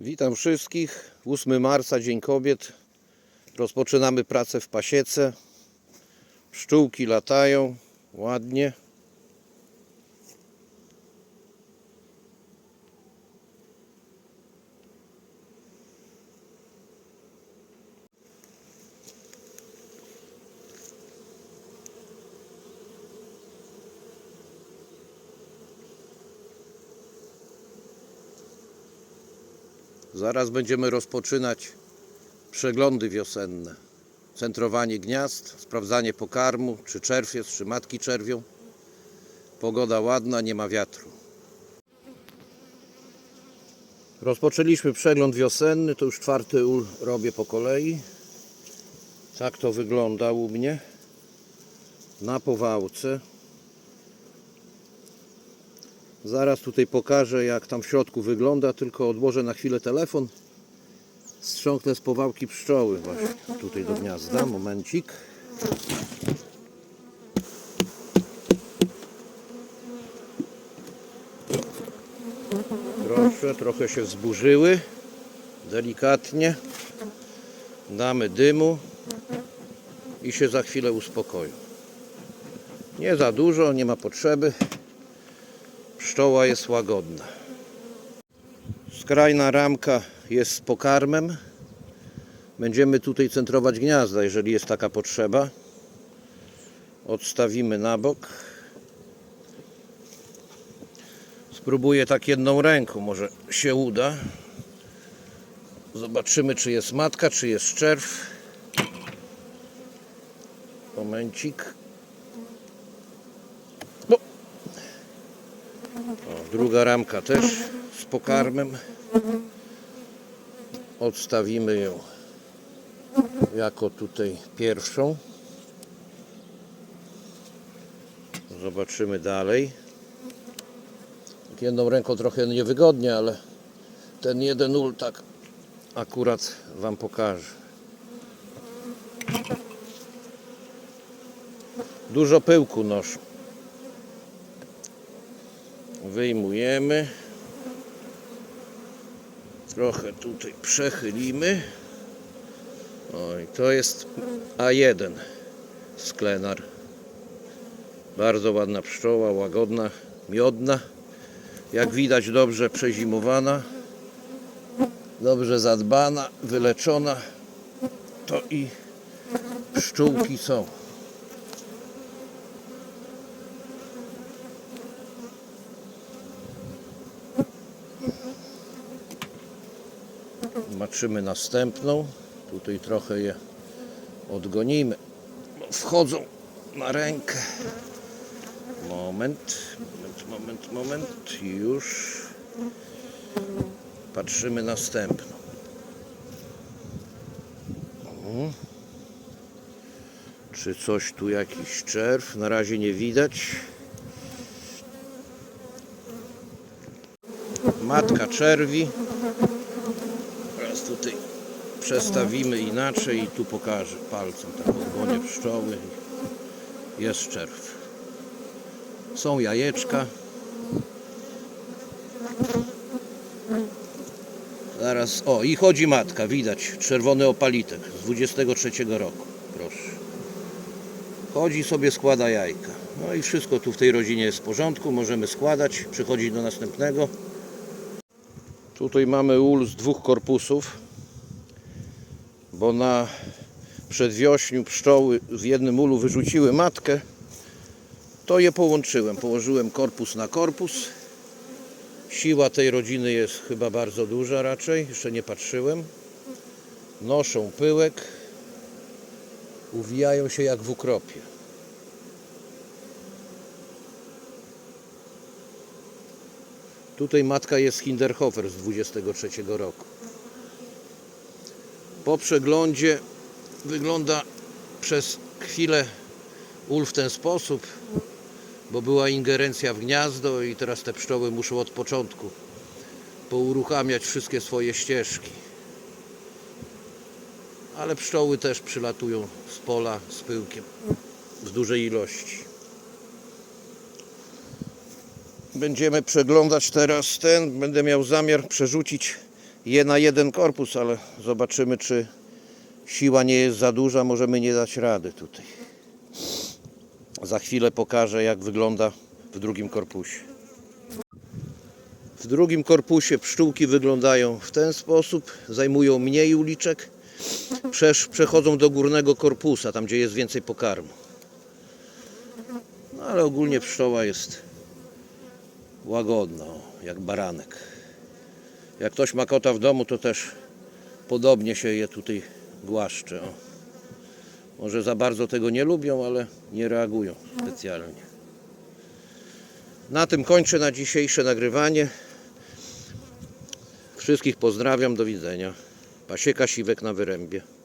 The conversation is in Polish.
Witam wszystkich. 8 marca, Dzień Kobiet. Rozpoczynamy pracę w pasiece. Pszczółki latają ładnie. Zaraz będziemy rozpoczynać przeglądy wiosenne. Centrowanie gniazd, sprawdzanie pokarmu, czy czerw czy matki czerwią. Pogoda ładna, nie ma wiatru. Rozpoczęliśmy przegląd wiosenny, to już czwarty ul robię po kolei. Tak to wygląda u mnie. Na powałce. Zaraz tutaj pokażę jak tam w środku wygląda, tylko odłożę na chwilę telefon. Strząknę z powałki pszczoły właśnie tutaj do gniazda. Momencik. Proszę, trochę się wzburzyły. Delikatnie. Damy dymu i się za chwilę uspokoją. Nie za dużo, nie ma potrzeby. Pszczoła jest łagodna. Skrajna ramka jest z pokarmem. Będziemy tutaj centrować gniazda, jeżeli jest taka potrzeba. Odstawimy na bok. Spróbuję tak jedną ręką, może się uda. Zobaczymy, czy jest matka, czy jest czerw. Momencik. Druga ramka też z pokarmem. Odstawimy ją jako tutaj pierwszą. Zobaczymy dalej. Jedną ręką trochę niewygodnie, ale ten jeden ul tak akurat Wam pokażę. Dużo pyłku noszą. Wyjmujemy. Trochę tutaj przechylimy. Oj, to jest A1 sklenar. Bardzo ładna pszczoła, łagodna, miodna. Jak widać dobrze przezimowana. Dobrze zadbana, wyleczona. To i pszczółki są. Zobaczymy następną. Tutaj trochę je odgonimy. Wchodzą na rękę. Moment, moment, moment, moment. Już. Patrzymy następną. O. Czy coś tu jakiś czerw? Na razie nie widać. Matka czerwi. Tutaj przestawimy inaczej i tu pokażę palcem tak odgonię pszczoły. Jest czerw. Są jajeczka. Zaraz, o i chodzi matka, widać, czerwony opalitek z 23 roku, proszę. Chodzi sobie, składa jajka. No i wszystko tu w tej rodzinie jest w porządku, możemy składać, przechodzić do następnego. Tutaj mamy ul z dwóch korpusów, bo na przedwiośniu pszczoły w jednym ulu wyrzuciły matkę. To je połączyłem. Położyłem korpus na korpus. Siła tej rodziny jest chyba bardzo duża raczej. Jeszcze nie patrzyłem. Noszą pyłek. Uwijają się jak w ukropie. Tutaj matka jest Hinderhofer z 23 roku. Po przeglądzie wygląda przez chwilę ul w ten sposób, bo była ingerencja w gniazdo i teraz te pszczoły muszą od początku pouruchamiać wszystkie swoje ścieżki. Ale pszczoły też przylatują z pola z pyłkiem w dużej ilości. Będziemy przeglądać teraz ten. Będę miał zamiar przerzucić je na jeden korpus, ale zobaczymy, czy siła nie jest za duża, możemy nie dać rady tutaj. Za chwilę pokażę, jak wygląda w drugim korpusie. W drugim korpusie pszczółki wyglądają w ten sposób, zajmują mniej uliczek, przechodzą do górnego korpusa, tam gdzie jest więcej pokarmu. No ale ogólnie pszczoła jest łagodna, jak baranek. Jak ktoś ma kota w domu, to też podobnie się je tutaj głaszcze. O. Może za bardzo tego nie lubią, ale nie reagują specjalnie. Na tym kończę na dzisiejsze nagrywanie. Wszystkich pozdrawiam, do widzenia. Pasieka Siwek na Wyrębie.